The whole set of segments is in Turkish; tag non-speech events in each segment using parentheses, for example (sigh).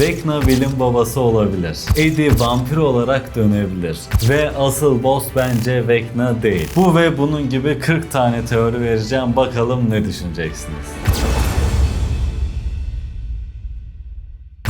Vecna Will'in babası olabilir. Eddie vampir olarak dönebilir. Ve asıl boss bence Vecna değil. Bu ve bunun gibi 40 tane teori vereceğim. Bakalım ne düşüneceksiniz?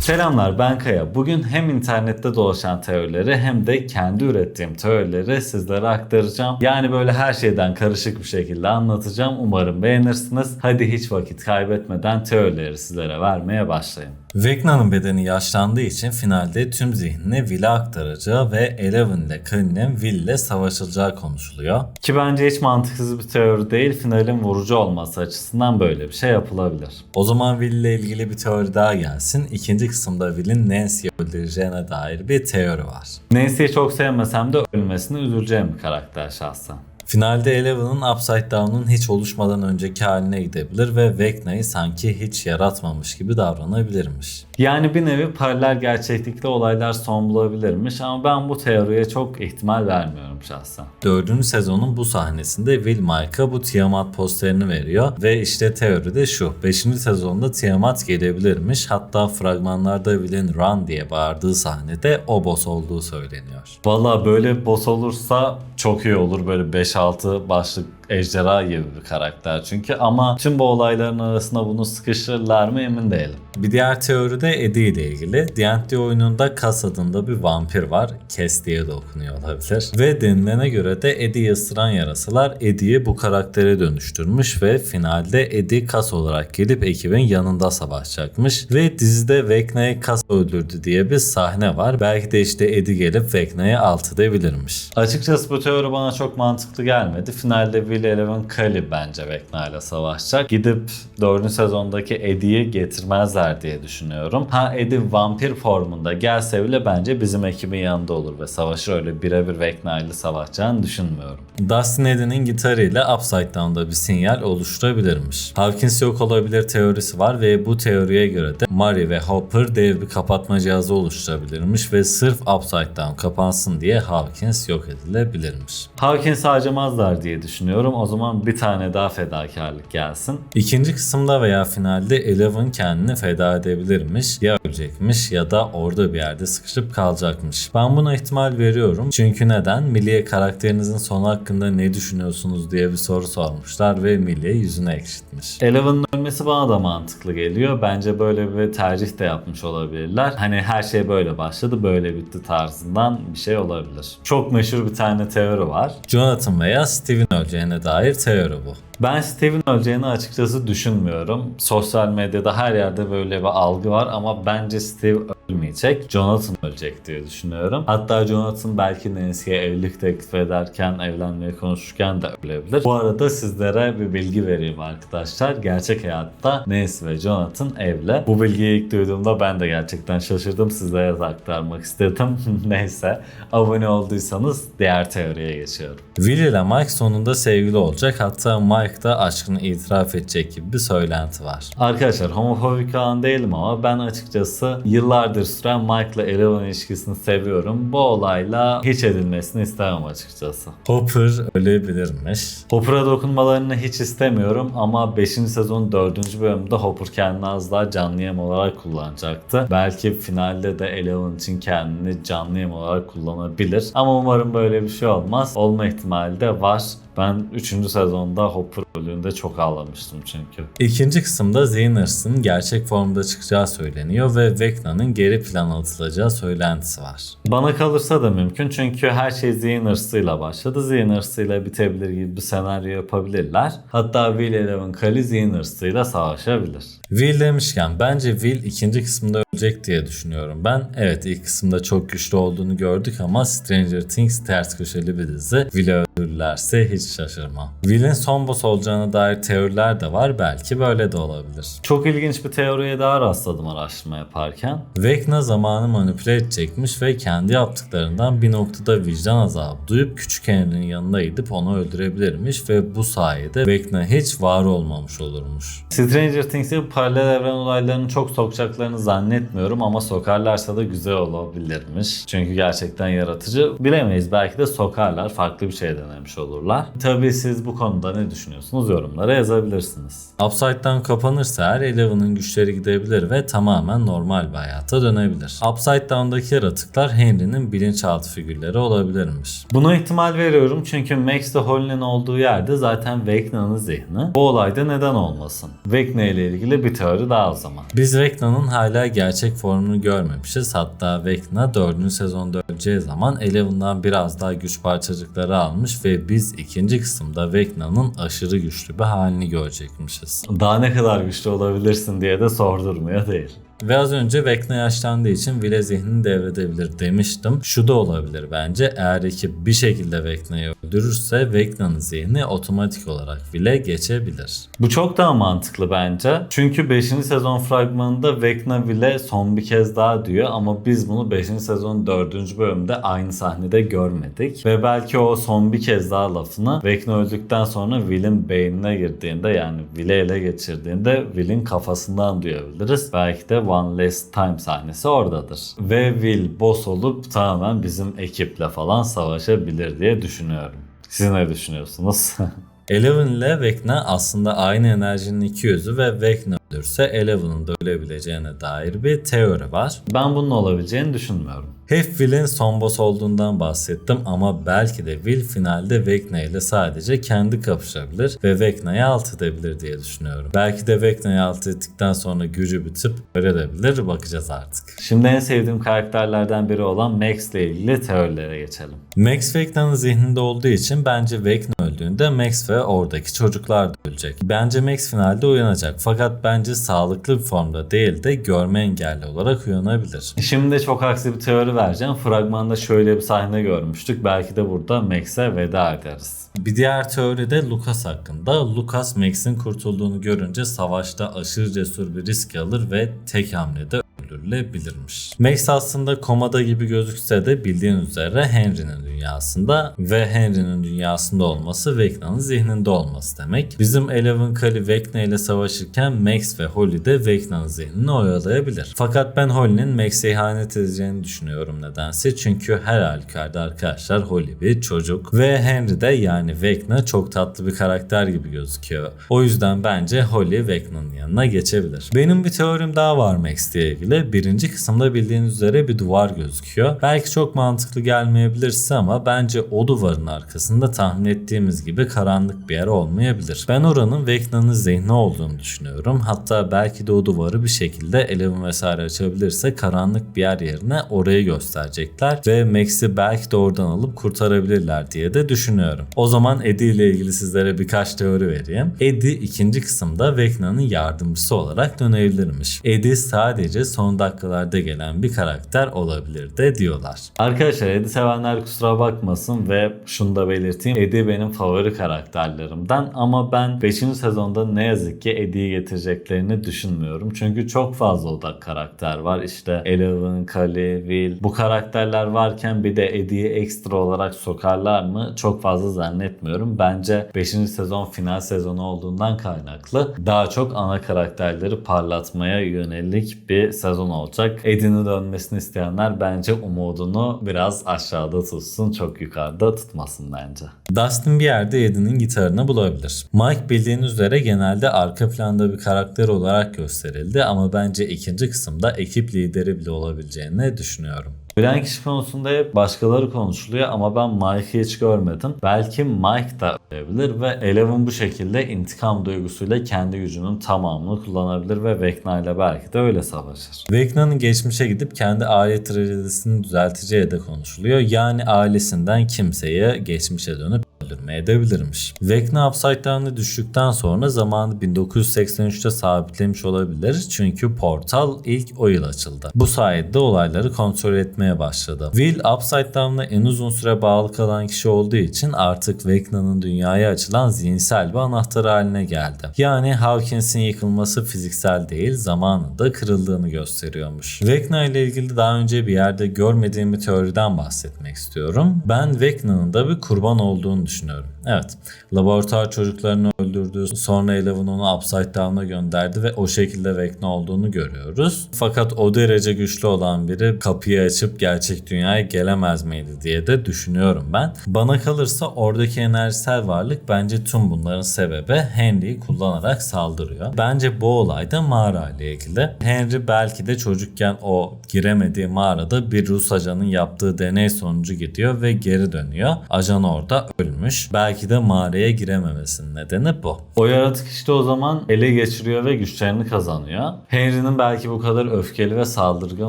Selamlar ben Kaya. Bugün hem internette dolaşan teorileri hem de kendi ürettiğim teorileri sizlere aktaracağım. Yani böyle her şeyden karışık bir şekilde anlatacağım. Umarım beğenirsiniz. Hadi hiç vakit kaybetmeden teorileri sizlere vermeye başlayayım. Vecna'nın bedeni yaşlandığı için finalde tüm zihnini Will'e aktaracağı ve Eleven ile Cullen'in Will ile savaşılacağı konuşuluyor. Ki bence hiç mantıksız bir teori değil. Finalin vurucu olması açısından böyle bir şey yapılabilir. O zaman Will ile ilgili bir teori daha gelsin. İkinci kısımda Will'in Nancy'yi öldüreceğine dair bir teori var. Nancy'yi çok sevmesem de ölmesine üzüleceğim bir karakter şahsen. Finalde Eleven'ın Upside Down'un hiç oluşmadan önceki haline gidebilir ve Vecna'yı sanki hiç yaratmamış gibi davranabilirmiş. Yani bir nevi paralel gerçeklikte olaylar son bulabilirmiş ama ben bu teoriye çok ihtimal vermiyorum şahsen. Dördüncü sezonun bu sahnesinde Will Mike'a bu Tiamat posterini veriyor ve işte teori de şu. Beşinci sezonda Tiamat gelebilirmiş hatta fragmanlarda Will'in Run diye bağırdığı sahnede o boss olduğu söyleniyor. Valla böyle boss olursa çok iyi olur böyle 5-6 başlık ejderha gibi bir karakter çünkü ama tüm bu olayların arasında bunu sıkıştırırlar mı emin değilim. Bir diğer teori de Eddie ile ilgili. D&D oyununda Cass adında bir vampir var. Kes diye de okunuyor olabilir. Ve denilene göre de Eddie'yi ısıran yarasalar Eddie'yi bu karaktere dönüştürmüş ve finalde Eddie Cass olarak gelip ekibin yanında savaşacakmış. Ve dizide Vecna'yı Cass öldürdü diye bir sahne var. Belki de işte Eddie gelip Vecna'yı alt edebilirmiş. Açıkçası bu teori bana çok mantıklı gelmedi. Finalde Will Eleven Kali bence Vecna ile savaşacak. Gidip 4. sezondaki Eddie'yi getirmezler diye düşünüyorum. Ha Eddie vampir formunda gelse bile bence bizim ekibin yanında olur ve savaşır öyle birebir Vecna ile savaşacağını düşünmüyorum. Dustin Eddie'nin gitarıyla Upside Down'da bir sinyal oluşturabilirmiş. Hawkins yok olabilir teorisi var ve bu teoriye göre de Murray ve Hopper dev bir kapatma cihazı oluşturabilirmiş ve sırf Upside Down kapansın diye Hawkins yok edilebilirmiş. Hawkins'i harcamazlar diye düşünüyorum. O zaman bir tane daha fedakarlık gelsin. İkinci kısımda veya finalde Eleven kendini feda edebilirmiş, ya ölecekmiş ya da orada bir yerde sıkışıp kalacakmış. Ben buna ihtimal veriyorum. Çünkü neden? Milliye karakterinizin sonu hakkında ne düşünüyorsunuz diye bir soru sormuşlar ve Milliye yüzüne ekşitmiş. Eleven'ın ölmesi bana da mantıklı geliyor. Bence böyle bir tercih de yapmış olabilirler. Hani her şey böyle başladı, böyle bitti tarzından bir şey olabilir. Çok meşhur bir tane teori var. Jonathan veya Steven öleceğine dair teori bu. Ben Steven öleceğini açıkçası düşünmüyorum. Sosyal medyada her yerde böyle bir algı var ama bence Steve ölmeyecek. Jonathan ölecek diye düşünüyorum. Hatta Jonathan belki Nancy'ye evlilik teklif ederken, evlenmeyi konuşurken de ölebilir. Bu arada sizlere bir bilgi vereyim arkadaşlar. Gerçek hayatta Nancy ve Jonathan evli. Bu bilgiyi ilk duyduğumda ben de gerçekten şaşırdım. Sizlere de aktarmak istedim. (laughs) Neyse. Abone olduysanız diğer teoriye geçiyorum. Will ile Mike sonunda sevgili olacak hatta Mike da aşkını itiraf edecek gibi bir söylenti var. Arkadaşlar homofobik falan değilim ama ben açıkçası yıllardır süren Mike ile Eleven ilişkisini seviyorum. Bu olayla hiç edilmesini istemem açıkçası. Hopper ölebilirmiş. Hopper'a dokunmalarını hiç istemiyorum ama 5. sezon 4. bölümde Hopper kendini az daha canlı yem olarak kullanacaktı. Belki finalde de Eleven için kendini canlı yem olarak kullanabilir. Ama umarım böyle bir şey olmaz. Olma ihtimali de var. Ben 3. sezonda Hopper öldüğünde çok ağlamıştım çünkü. İkinci kısımda Xeners'ın gerçek formda çıkacağı söyleniyor ve Vecna'nın geri plana atılacağı söylentisi var. Bana kalırsa da mümkün çünkü her şey zihin hırsıyla başladı. Zihin hırsıyla bitebilir gibi bir senaryo yapabilirler. Hatta Will Eleven Kali zihin hırsıyla savaşabilir. Will demişken bence Will ikinci kısımda ölecek diye düşünüyorum ben. Evet ilk kısımda çok güçlü olduğunu gördük ama Stranger Things ters köşeli bir dizi. Will'i öldürürlerse hiç şaşırmam. Will'in son boss olacağına dair teoriler de var. Belki böyle de olabilir. Çok ilginç bir teoriye daha rastladım araştırma yaparken. Vecna zamanı manipüle edecekmiş ve kendi yaptıklarından bir noktada vicdan azabı duyup küçük Henry'nin yanına gidip onu öldürebilirmiş ve bu sayede Vecna hiç var olmamış olurmuş. Stranger Things'e paralel evren olaylarını çok sokacaklarını zannetmiyorum ama sokarlarsa da güzel olabilirmiş. Çünkü gerçekten yaratıcı. Bilemeyiz belki de sokarlar farklı bir şey denemek vermiş olurlar. Tabii siz bu konuda ne düşünüyorsunuz yorumlara yazabilirsiniz. Upside'dan kapanırsa her Eleven'ın güçleri gidebilir ve tamamen normal bir hayata dönebilir. Upside Down'daki yaratıklar Henry'nin bilinçaltı figürleri olabilirmiş. Buna ihtimal veriyorum çünkü Max de Holly'nin olduğu yerde zaten Vecna'nın zihni. Bu olayda neden olmasın? Vecna ile ilgili bir teori daha o zaman. Biz Vecna'nın hala gerçek formunu görmemişiz. Hatta Vecna 4. sezon 4 böleceği zaman Eleven'dan biraz daha güç parçacıkları almış ve biz ikinci kısımda Vecna'nın aşırı güçlü bir halini görecekmişiz. Daha ne kadar güçlü olabilirsin diye de sordurmuyor değil. Ve az önce Vecna yaşlandığı için Will'e zihnini devredebilir demiştim. Şu da olabilir bence. Eğer ekip bir şekilde Vecna'yı öldürürse Vecna'nın zihni otomatik olarak Will'e geçebilir. Bu çok daha mantıklı bence. Çünkü 5. sezon fragmanında Vecna Will'e son bir kez daha diyor ama biz bunu 5. sezon 4. bölümde aynı sahnede görmedik. Ve belki o son bir kez daha lafını Vecna öldükten sonra Will'in beynine girdiğinde yani Will'i ele geçirdiğinde Will'in kafasından duyabiliriz. Belki de One Last Time sahnesi oradadır. Ve Will boss olup tamamen bizim ekiple falan savaşabilir diye düşünüyorum. Siz ne düşünüyorsunuz? (laughs) Eleven ile Vecna aslında aynı enerjinin iki yüzü ve Vecna ölürse Eleven'ın da ölebileceğine dair bir teori var. ben bunun olabileceğini düşünmüyorum. Hep Will'in son boss olduğundan bahsettim ama belki de Will finalde Vecna ile sadece kendi kapışabilir ve Vecna'yı alt edebilir diye düşünüyorum. Belki de Vecna'yı alt ettikten sonra gücü bitip ölebilir bakacağız artık. Şimdi en sevdiğim karakterlerden biri olan Max ile ilgili teorilere geçelim. Max Vecna'nın zihninde olduğu için bence Vecna öldüğünde Max ve oradaki çocuklar da ölecek. Bence Max finalde uyanacak fakat bence sağlıklı bir formda değil de görme engelli olarak uyanabilir. Şimdi çok aksi bir teori vereceğim. Fragmanda şöyle bir sahne görmüştük. Belki de burada Max'e veda ederiz. Bir diğer teori de Lucas hakkında. Lucas Max'in kurtulduğunu görünce savaşta aşırı cesur bir risk alır ve tek hamlede öldürülebilirmiş. Max aslında komada gibi gözükse de bildiğin üzere Henry'nin dünyasında ve Henry'nin dünyasında olması Vecna'nın zihninde olması demek. Bizim Eleven Kali Vecna ile savaşırken Max ve Holly de Vecna'nın zihnini oyalayabilir. Fakat ben Holly'nin Max'e ihanet edeceğini düşünüyorum nedense. Çünkü her halükarda arkadaşlar Holly bir çocuk ve Henry de yani Vecna çok tatlı bir karakter gibi gözüküyor. O yüzden bence Holly Vecna'nın yanına geçebilir. Benim bir teorim daha var Max ile ilgili. Birinci kısımda bildiğiniz üzere bir duvar gözüküyor. Belki çok mantıklı gelmeyebilir size ama bence o duvarın arkasında tahmin ettiğimiz gibi karanlık bir yer olmayabilir. Ben oranın Vecna'nın zihni olduğunu düşünüyorum. Hatta belki de o duvarı bir şekilde Eleven vesaire açabilirse karanlık bir yer yerine orayı gösterecekler ve Max'i belki de oradan alıp kurtarabilirler diye de düşünüyorum. O zaman Eddie ile ilgili sizlere birkaç teori vereyim. Eddie ikinci kısımda Vecna'nın yardımcısı olarak dönebilirmiş. Eddie sadece son dakikalarda gelen bir karakter olabilir de diyorlar. Arkadaşlar Eddie sevenler kusura bakmasın ve şunu da belirteyim. Eddie benim favori karakterlerimden ama ben 5. sezonda ne yazık ki Eddie'yi getireceklerini düşünmüyorum. Çünkü çok fazla odak karakter var. İşte Eleven, Kali, Will. Bu karakterler varken bir de Eddie'yi ekstra olarak sokarlar mı? Çok fazla zannetmiyorum. Bence 5. sezon final sezonu olduğundan kaynaklı daha çok ana karakterleri parlatmaya yönelik bir sezon olacak. Eddie'nin dönmesini isteyenler bence umudunu biraz aşağıda tutsun. Çok yukarıda tutmasın bence. Dustin bir yerde Eddie'nin gitarını bulabilir. Mike bildiğiniz üzere genelde arka planda bir karakter olarak gösterildi ama bence ikinci kısımda ekip lideri bile olabileceğini düşünüyorum. Bilen kişi konusunda hep başkaları konuşuluyor ama ben Mike'ı hiç görmedim. Belki Mike da ölebilir ve Eleven bu şekilde intikam duygusuyla kendi gücünün tamamını kullanabilir ve Vecna ile belki de öyle savaşır. Vecna'nın geçmişe gidip kendi aile trajedisini düzelteceği de konuşuluyor. Yani ailesinden kimseye geçmişe dönüp öldürmeye edebilirmiş. Vecna Upside Down'a düştükten sonra zamanı 1983'te sabitlemiş olabilir. Çünkü portal ilk o yıl açıldı. Bu sayede olayları kontrol etmeye başladı. Will Upside en uzun süre bağlı kalan kişi olduğu için artık Vecna'nın dünyaya açılan zihinsel bir anahtar haline geldi. Yani Hawkins'in yıkılması fiziksel değil zamanında kırıldığını gösteriyormuş. Vecna ile ilgili daha önce bir yerde görmediğim bir teoriden bahsetmek istiyorum. Ben Vecna'nın da bir kurban olduğunu düşünüyorum. Evet, laboratuvar çocuklarını öldürdü döndürdü. Sonra Eleven onu Upside Down'a gönderdi ve o şekilde Vecna olduğunu görüyoruz. Fakat o derece güçlü olan biri kapıyı açıp gerçek dünyaya gelemez miydi diye de düşünüyorum ben. Bana kalırsa oradaki enerjisel varlık bence tüm bunların sebebi Henry'yi kullanarak saldırıyor. Bence bu olay da mağara ile ilgili. Henry belki de çocukken o giremediği mağarada bir Rus ajanın yaptığı deney sonucu gidiyor ve geri dönüyor. Ajan orada ölmüş. Belki de mağaraya girememesinin nedeni bu. O yaratık işte o zaman ele geçiriyor ve güçlerini kazanıyor. Henry'nin belki bu kadar öfkeli ve saldırgan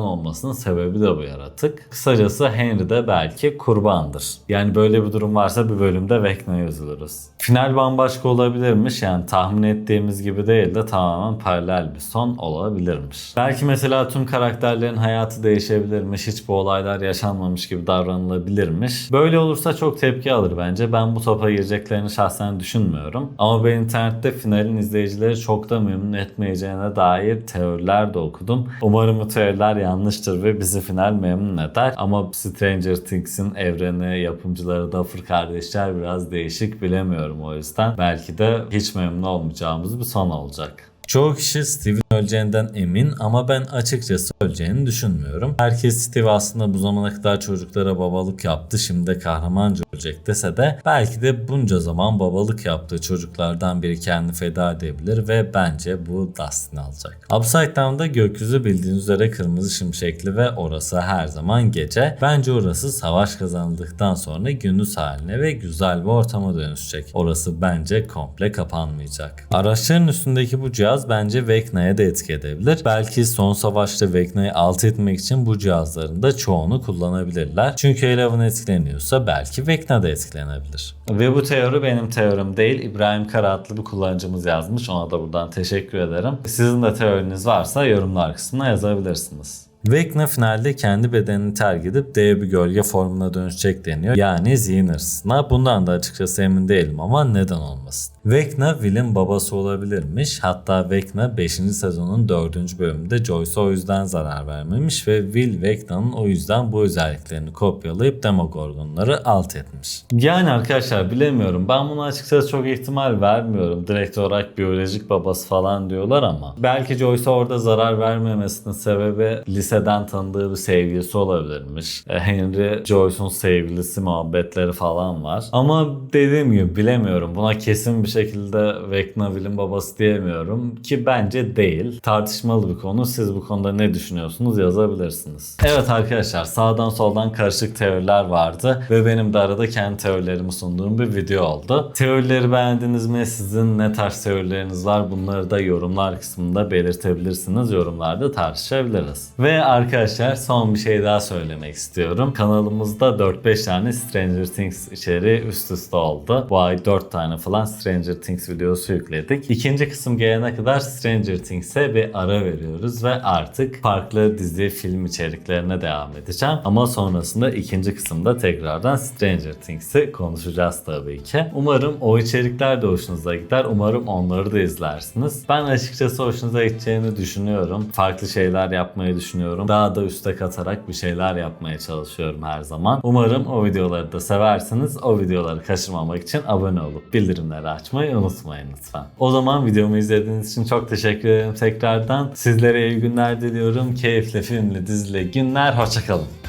olmasının sebebi de bu yaratık. Kısacası Henry de belki kurbandır. Yani böyle bir durum varsa bir bölümde Vecna'ya üzülürüz. Final bambaşka olabilirmiş yani tahmin ettiğimiz gibi değil de tamamen paralel bir son olabilirmiş. Belki mesela tüm karakterlerin hayatı değişebilirmiş, hiç bu olaylar yaşanmamış gibi davranılabilirmiş. Böyle olursa çok tepki alır bence. Ben bu topa gireceklerini şahsen düşünmüyorum. Ama ben internette finalin izleyicileri çok da memnun etmeyeceğine dair teoriler de okudum. Umarım bu teoriler yanlıştır ve bizi final memnun eder. Ama Stranger Things'in evreni, yapımcıları Duffer kardeşler biraz değişik bilemiyorum o yüzden. Belki de hiç memnun olmayacağımız bir son olacak. Çoğu kişi Steve'in öleceğinden emin ama ben açıkçası öleceğini düşünmüyorum. Herkes Steve aslında bu zamana kadar çocuklara babalık yaptı şimdi de kahramanca ölecek dese de belki de bunca zaman babalık yaptığı çocuklardan biri kendini feda edebilir ve bence bu Dustin alacak. Upside Down'da gökyüzü bildiğiniz üzere kırmızı şimşekli ve orası her zaman gece. Bence orası savaş kazanıldıktan sonra gündüz haline ve güzel bir ortama dönüşecek. Orası bence komple kapanmayacak. Araçların üstündeki bu cihaz bence Vecna'ya da etki edebilir. Belki son savaşta Vecna'yı alt etmek için bu cihazların da çoğunu kullanabilirler. Çünkü Eleven etkileniyorsa belki Vecna da etkilenebilir. Ve bu teori benim teorim değil. İbrahim Kara adlı bir kullanıcımız yazmış. Ona da buradan teşekkür ederim. Sizin de teoriniz varsa yorumlar kısmına yazabilirsiniz. Vecna finalde kendi bedenini terk edip dev bir gölge formuna dönüşecek deniyor. Yani hırsına. Bundan da açıkçası emin değilim ama neden olmasın. Vecna Will'in babası olabilirmiş. Hatta Vecna 5. sezonun 4. bölümünde Joyce'a o yüzden zarar vermemiş ve Will Vecna'nın o yüzden bu özelliklerini kopyalayıp Demogorgonları alt etmiş. Yani arkadaşlar bilemiyorum. Ben buna açıkçası çok ihtimal vermiyorum. Direkt olarak biyolojik babası falan diyorlar ama. Belki Joyce'a orada zarar vermemesinin sebebi liseden tanıdığı bir sevgilisi olabilirmiş. E, Henry Joyce'un sevgilisi muhabbetleri falan var. Ama dediğim gibi bilemiyorum. Buna kesin bir şekilde Vecna Will'in babası diyemiyorum. Ki bence değil. Tartışmalı bir konu. Siz bu konuda ne düşünüyorsunuz yazabilirsiniz. Evet arkadaşlar sağdan soldan karışık teoriler vardı. Ve benim de arada kendi teorilerimi sunduğum bir video oldu. Teorileri beğendiniz mi? Sizin ne tarz teorileriniz var? Bunları da yorumlar kısmında belirtebilirsiniz. Yorumlarda tartışabiliriz. Ve arkadaşlar son bir şey daha söylemek istiyorum. Kanalımızda 4-5 tane Stranger Things içeriği üst üste oldu. Bu ay 4 tane falan Stranger Things videosu yükledik. İkinci kısım gelene kadar Stranger Things'e bir ara veriyoruz ve artık farklı dizi, film içeriklerine devam edeceğim. Ama sonrasında ikinci kısımda tekrardan Stranger Things'i konuşacağız tabii ki. Umarım o içerikler de hoşunuza gider. Umarım onları da izlersiniz. Ben açıkçası hoşunuza gideceğini düşünüyorum. Farklı şeyler yapmayı düşünüyorum. Daha da üste katarak bir şeyler yapmaya çalışıyorum her zaman. Umarım o videoları da seversiniz. O videoları kaçırmamak için abone olup bildirimleri açmayı unutmayın lütfen. O zaman videomu izlediğiniz için çok teşekkür ederim tekrardan. Sizlere iyi günler diliyorum. Keyifli, filmli, dizili günler. Hoşçakalın.